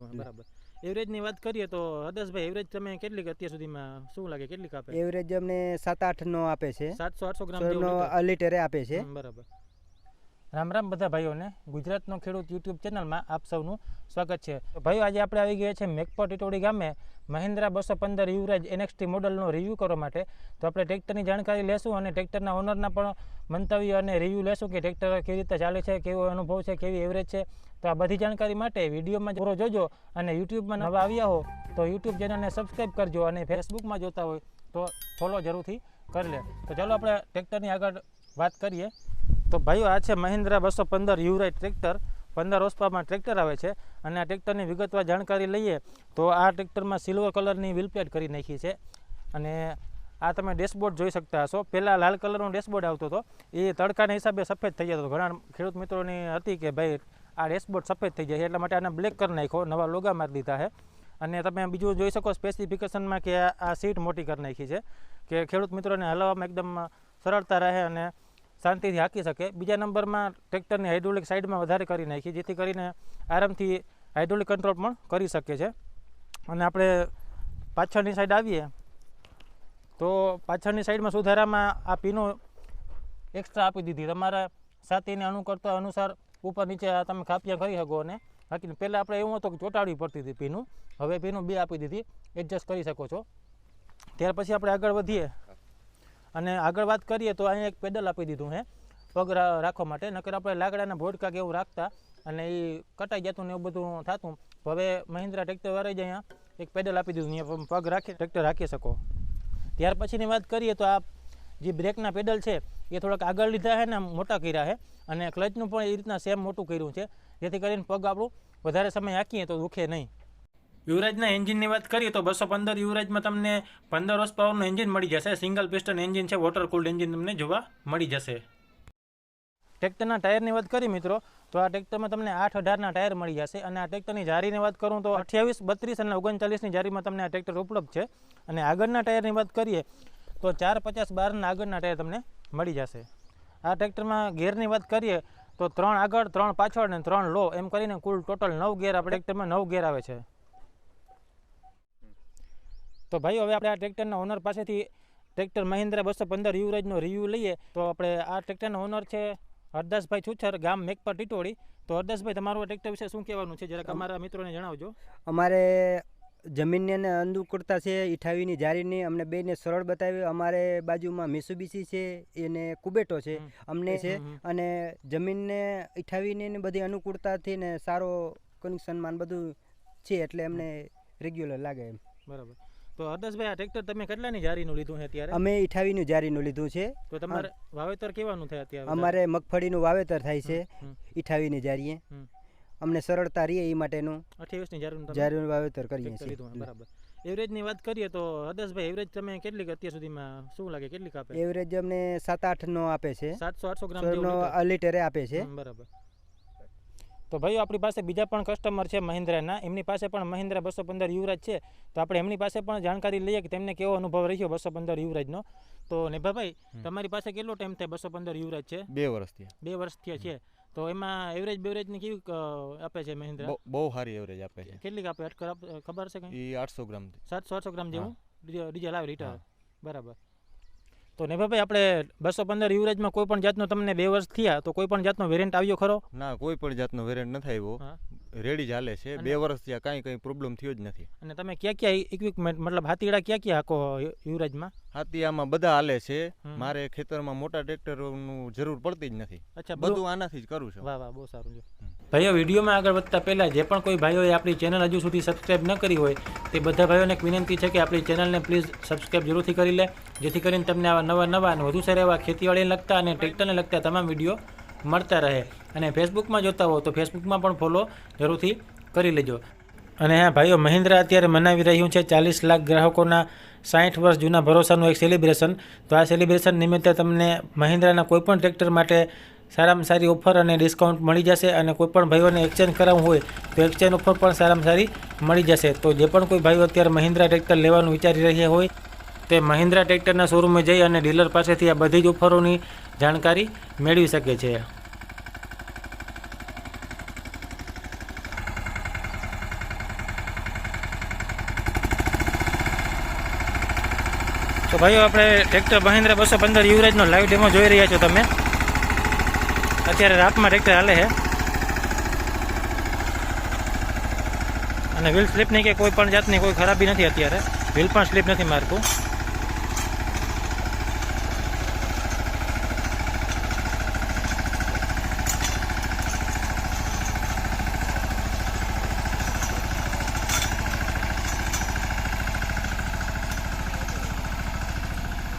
બરાબર. એવરેજની વાત કરીએ તો હદસભાઈ એવરેજ તમે કેટલી અત્યાર સુધીમાં શું લાગે? કેટલીક આપે એવરેજ અમને સાત આઠ નો આપે છે. સાતસો આઠસો ગ્રામ? લીટરે? આપે છે. બરાબર. રામ રામ બધા ભાઈઓને. ગુજરાતનો ખેડૂત યુટ્યુબ ચેનલમાં આપ સૌનું સ્વાગત છે. ભાઈઓ આજે આપણે આવી ગયા છે મેકપર ટીટોડી ગામે. મહિન્દ્રા બસો પંદર યુવરાજ એનએક્સટી મોડલનો રિવ્યૂ કરવા માટે. તો આપણે ટ્રેક્ટરની જાણકારી લેશું અને ટ્રેક્ટરના ઓનરના પણ મંતવ્ય અને રિવ્યૂ લેશું કે ટ્રેક્ટર કેવી રીતે ચાલે છે, કેવો અનુભવ છે, કેવી એવરેજ છે, તો આ બધી જાણકારી માટે વિડીયોમાં પૂરો જોજો અને યુટ્યુબમાં નવા આવ્યા હો, તો યુટ્યુબ ચેનલને સબસ્ક્રાઈબ કરજો અને ફેસબુકમાં જોતા હોય તો ફોલો જરૂરથી કરી લે. તો ચાલો આપણે ટ્રેક્ટરની આગળ વાત કરીએ. તો ભાઈઓ, આ છે મહિન્દ્રા બસો પંદર યુરાઈ ટ્રેક્ટર પંદર ઓસ્પામાં ટ્રેક્ટર આવે છે અને આ ટ્રેક્ટરની વિગતવાર જાણકારી લઈએ તો આ ટ્રેક્ટરમાં સિલ્વર કલરની વ્હીલ કરી નાખી છે અને આ તમે ડેશબોર્ડ જોઈ શકતા હશો. પહેલાં લાલ કલરનો ડેશબોર્ડ આવતો હતો. એ તડકાના હિસાબે સફેદ થઈ જતો ઘણા ખેડૂત મિત્રોની હતી કે ભાઈ, આ ડેશબોર્ડ સફેદ થઈ જાય એટલા માટે આને બ્લેક કરી નાખ્યો, નવા લોગા મારી દીધા છે. અને તમે બીજું જોઈ શકો સ્પેસિફિકેશનમાં કે આ સીટ મોટી કરી નાખી છે, કે ખેડૂત મિત્રોને હલાવવામાં એકદમ સરળતા રહે અને શાંતિથી હાંકી શકે. બીજા નંબરમાં ટ્રેક્ટરની હાઇડ્રોલિક સાઈડમાં વધારે કરી નાખી, જેથી કરીને આરામથી હાઇડ્રોલિક કંટ્રોલ પણ કરી શકે છે. અને આપણે પાછળની સાઈડ આવીએ. તો પાછળની સાઈડમાં સુધારામાં આ પીનો એક્સ્ટ્રા આપી દીધી. તમારા સાતીને અનુકરતા અનુસાર ઉપર નીચે આ તમે ખાપિયા કરી શકો અને બાકી પહેલાં આપણે એવું હતું કે ચોંટાડવી પડતી હતી પીનું. હવે પીનું બે આપી દીધી. એડજસ્ટ કરી શકો છો. ત્યાર પછી આપણે આગળ વધીએ. અને આગળ વાત કરીએ તો અહીંયા એક પેડલ આપી દીધું હે, પગ રાખવા માટે. નકર આપણે લાકડાના ભોડકા કે એવું રાખતા અને એ કટાઈ જતું ને એવું બધું થતું. હવે મહિન્દ્રા ટ્રેક્ટરવાળા જ અહીંયા એક પેડલ આપી દીધું. અહીંયા પગ રાખી, ટ્રેક્ટર રાખી શકો. ત્યાર પછીની વાત કરીએ તો આ જે બ્રેકના પેડલ છે, એ થોડાક આગળ લીધા છે ને મોટા કર્યા છે અને ક્લચનું પણ એ રીતના સેમ મોટું કર્યું છે, જેથી કરીને પગ આપણું વધારે સમય હાંકીએ તો દુખે નહીં. યુવરાજના એન્જિનની વાત કરીએ તો બસો પંદર યુવરાજમાં તમને પંદર હોર્સ પાવરનું એન્જિન મળી જશે. સિંગલ પિસ્ટન એન્જિન છે વોટર કુલ્ડ એન્જિન તમને જોવા મળી જશે. ટ્રેક્ટરના ટાયરની વાત કરી મિત્રો, તો આ ટ્રેક્ટરમાં તમને આઠ અઢારના ટાયર મળી જશે. અને આ ટ્રેક્ટરની જારીની વાત કરું તો અઠ્યાવીસ, બત્રીસ અને ઓગણચાલીસની જારીમાં તમને આ ટ્રેક્ટર ઉપલબ્ધ છે. અને આગળના ટાયરની વાત કરીએ, તો ચાર પચાસ બારના આગળના ટાયર તમને મળી જશે. આ ટ્રેક્ટરમાં ગેરની વાત કરીએ, તો ત્રણ આગળ, ત્રણ પાછળ ને ત્રણ લો, એમ કરીને કુલ ટોટલ નવ ગેર આપણે ટ્રેક્ટરમાં નવ ગેર આવે છે. તો ભાઈ હવે આપણે આ ટ્રેક્ટરના ઓનર પાસેથી ટ્રેક્ટર મહિન્દ્રા બસો પંદર યુવરાજનો રિવ્યૂ લઈએ. તો આપણે આ ટ્રેક્ટરના ઓનર છે હરદાસભાઈ છુછર, ગામ મેકપર ટીટોળી. તો હરદાસભાઈ, તમારું ટ્રેક્ટર વિશે શું કહેવાનું છે? જરાક અમારા મિત્રોને જણાવજો. અમારે જમીનની અને અનુકૂળતા છે ઈઠાવીની જારીની અમને બેને સરળ બતાવી અમારે બાજુમાં મિસુબીસી છે એને કુબેટો છે અમને છે. અને જમીનને ઈઠાવીને બધી અનુકૂળતાથી ને સારો કનેક્શનમાં બધું છે એટલે અમને રેગ્યુલર લાગે એમ. બરાબર. તો હરદાસભાઈ આ ટ્રેક્ટર તમે કેટલાની જારીનું લીધું છે અત્યારે? અમે ઈઠાવીનું જારીનું લીધું છે. તો તમારે વાવેતર કેવાનું થાય અત્યારે? અમારે મગફળીનું વાવેતર થાય છે ઈઠાવીની જારીએ. અમને સરળતા રહે એ માટેનું અઠ્યાવીસની જારીનું વાવેતર કરીએ છીએ. બરાબર. એવરેજની વાત કરીએ તો હરદાસભાઈ એવરેજ તમે કેટલી અત્યાર સુધીમાં શું લાગે? કેટલી આપે? એવરેજ અમને સાત આઠ નો આપે છે. સાતસો આઠસો ગ્રામ લીટરે આપે છે. બરાબર. તો ભાઈઓ આપણી પાસે બીજા પણ કસ્ટમર છે મહિન્દ્રાના. એમની પાસે પણ મહિન્દ્રા બસો પંદર યુવરાજ છે. તો આપણે એમની પાસે પણ જાણકારી લઈએ કે તેમને કેવો અનુભવ રહ્યો બસો પંદર યુવરાજનો. તો નેભાભાઈ તમારી પાસે કેટલો ટાઈમ થાય બસો પંદર યુવરાજ છે? બે વર્ષથી બે વર્ષ થયા છે. તો એમાં એવરેજ બેવરેજની કેવી આપે છે મહિન્દ્રા? બહુ- સારી એવરેજ આપે છે. કેટલી આપે? અટકર ખબર છે કઈ? એ આઠસો ગ્રામ સાતસો આઠસો ગ્રામ જેવું? ડીઝલ આવે લીટર હા. બરાબર. તો નેભાભાઈ આપણે બસો પંદર યુવરેજમાં કોઈ પણ જાતનો તમને બે વર્ષ થયા તો કોઈ પણ જાતનો વેરિયન્ટ આવ્યો ખરો? ના કોઈ પણ જાતનો વેરિયન્ટ નથી આવ્યો. રેડી ચાલે છે. બે વર્ષ થયા કાંઈ કંઈ પ્રોબ્લેમ થયો જ નથી. અને તમે ક્યાં ક્યાં ઇક્વિપમેન્ટ મતલબ હાથીડા ક્યાં ક્યાં હાકો યુવરાજમાં? હાથીયામાં બધા હાલે છે. મારે ખેતરમાં મોટા ટ્રેક્ટરોનું જરૂર પડતી જ નથી. અચ્છા બધું બધું આનાથી જ કરું છું. વાહ વાહ બહુ સારું છે ભાઈઓ વિડીયોમાં આગળ વધતા પહેલાં જે પણ કોઈ ભાઈઓએ આપણી ચેનલ હજુ સુધી સબસ્ક્રાઇબ ન કરી હોય તે બધા ભાઈઓને એક વિનંતી છે કે આપણી ચેનલને પ્લીઝ સબસ્ક્રાઇબ જરૂરથી કરી લે જેથી કરીને તમને આવા નવા નવા અને વધુ સારા એવા ખેતીવાડીને લગતા અને ટ્રેક્ટરને લગતા તમામ વીડિયો મળતા રહે. અને ફેસબુકમાં જોતા હો તો ફેસબુકમાં પણ ફોલો જરૂરથી કરી લેજો. અને હા, ભાઈઓ, મહિન્દ્રા અત્યારે મનાવી રહ્યું છે ચાલીસ લાખ ગ્રાહકોના સાઠ વર્ષ જૂના ભરોસાનું એક સેલિબ્રેશન તો આ સેલિબ્રેશન નિમિત્તે તમને મહિન્દ્રાના કોઈપણ ટ્રેક્ટર માટે સારામાં સારી ઓફર અને ડિસ્કાઉન્ટ મળી જશે અને કોઈપણ ભાઈઓને એક્સચેન્જ કરાવવું હોય તો એક્સચેન્જ ઓફર પણ સારામાં સારી મળી જશે. તો જે પણ કોઈ ભાઈઓ અત્યારે મહિન્દ્રા ટ્રેક્ટર લેવાનું વિચારી રહ્યા હોય તે મહિન્દ્રા ટ્રેક્ટરના શોરૂમે જઈ અને ડીલર પાસેથી આ બધી જ ઓફરોની જાણકારી મેળવી શકે છે. તો ભાઈઓ, આપણે ટ્રેક્ટર મહેન્દ્ર બસો પંદર યુવરાજનો લાઈવ ડેમો જોઈ રહ્યા છો તમે. અત્યારે રાતમાં ટ્રેક્ટર હાલે છે. અને વ્હીલ સ્લીપની કે કોઈ પણ જાતની કોઈ ખરાબી નથી અત્યારે. વ્હીલ પણ સ્લીપ નથી મારતું.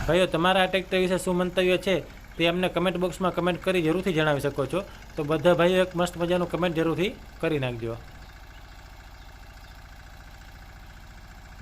ભાઈઓ, તમારા આ ટ્રેક્ટર વિશે શું મંતવ્ય છે તે અમને કમેન્ટ બોક્સમાં કમેન્ટ કરી જરૂરથી જણાવી શકો છો. તો બધા ભાઈઓ એક મસ્ત મજાનું કમેન્ટ જરૂરથી કરી નાખજો.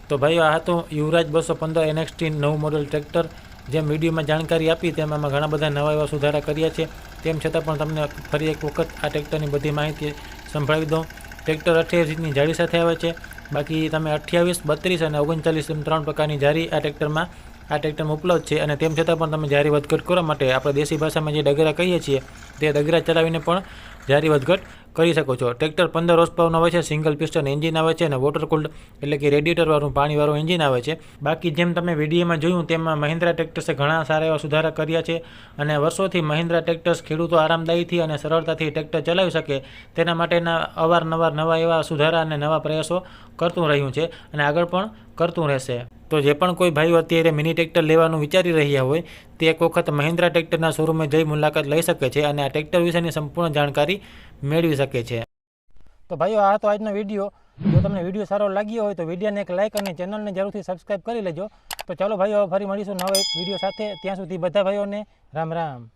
તો ભાઈઓ, આ હતું યુવરાજ બસો પંદર એનએક્સટી નવું મોડલ ટ્રેક્ટર જેમ વિડીયોમાં જાણકારી આપી તેમ અમે ઘણા બધા નવા એવા સુધારા કર્યા છે. તેમ છતાં પણ તમને ફરી એક વખત આ ટ્રેક્ટરની બધી માહિતી સંભળાવી દઉં. ટ્રેક્ટર અઠ્યાવીસ ઇંચની જાળી સાથે આવે છે. બાકી તમે અઠ્યાવીસ, બત્રીસ અને ઓગણચાલીસ એમ ત્રણ પ્રકારની જારી આ ટ્રેક્ટરમાં આ ટ્રેક્ટરમાં ઉપલબ્ધ છે અને તેમ છતાં પણ તમે જારી વધઘટ કરવા માટે આપણે દેશી ભાષામાં જે ડગરા કહીએ છીએ, તે ડગરા ચલાવીને પણ જારી વધઘટ કરી શકો છો. ટ્રેક્ટર પંદર હોર્સ પાવરનું આવે છે સિંગલ પિસ્ટન એન્જિન આવે છે અને વોટર કુલ્ડ એટલે કે રેડિએટરવાળું પાણીવાળું એન્જિન આવે છે. બાકી જેમ તમે વિડીયોમાં જોયું તેમાં મહિન્દ્રા ટ્રેક્ટર્સે ઘણા સારા એવા સુધારા કર્યા છે અને વર્ષોથી મહિન્દ્રા ટ્રેક્ટર્સ ખેડૂતો આરામદાયીથી અને સરળતાથી ટ્રેક્ટર ચલાવી શકે તેના માટેના અવારનવાર નવા એવા સુધારા અને નવા પ્રયાસો કરતું રહ્યું છે. અને આગળ પણ કરતું રહેશે. તો જે પણ કોઈ ભાઈઓ અત્યારે મિની ટ્રેક્ટર લેવાનું વિચારી રહ્યા હોય, તે એક વખત મહિન્દ્રા ટ્રેક્ટરના શોરૂમે જઈ મુલાકાત લઈ શકે છે અને આ ટ્રેક્ટર વિશેની સંપૂર્ણ જાણકારી મેળવી શકે છે. તો ભાઈઓ, આ હતો આજનો વીડિયો. જો તમને વીડિયો સારો લાગ્યો હોય તો વિડીયોને એક લાઇક અને ચેનલને જરૂરથી સબસ્ક્રાઈબ કરી લેજો. તો ચાલો ભાઈઓ, ફરી મળીશું નવા એક વીડિયો સાથે. ત્યાં સુધી બધા ભાઈઓને રામ રામ.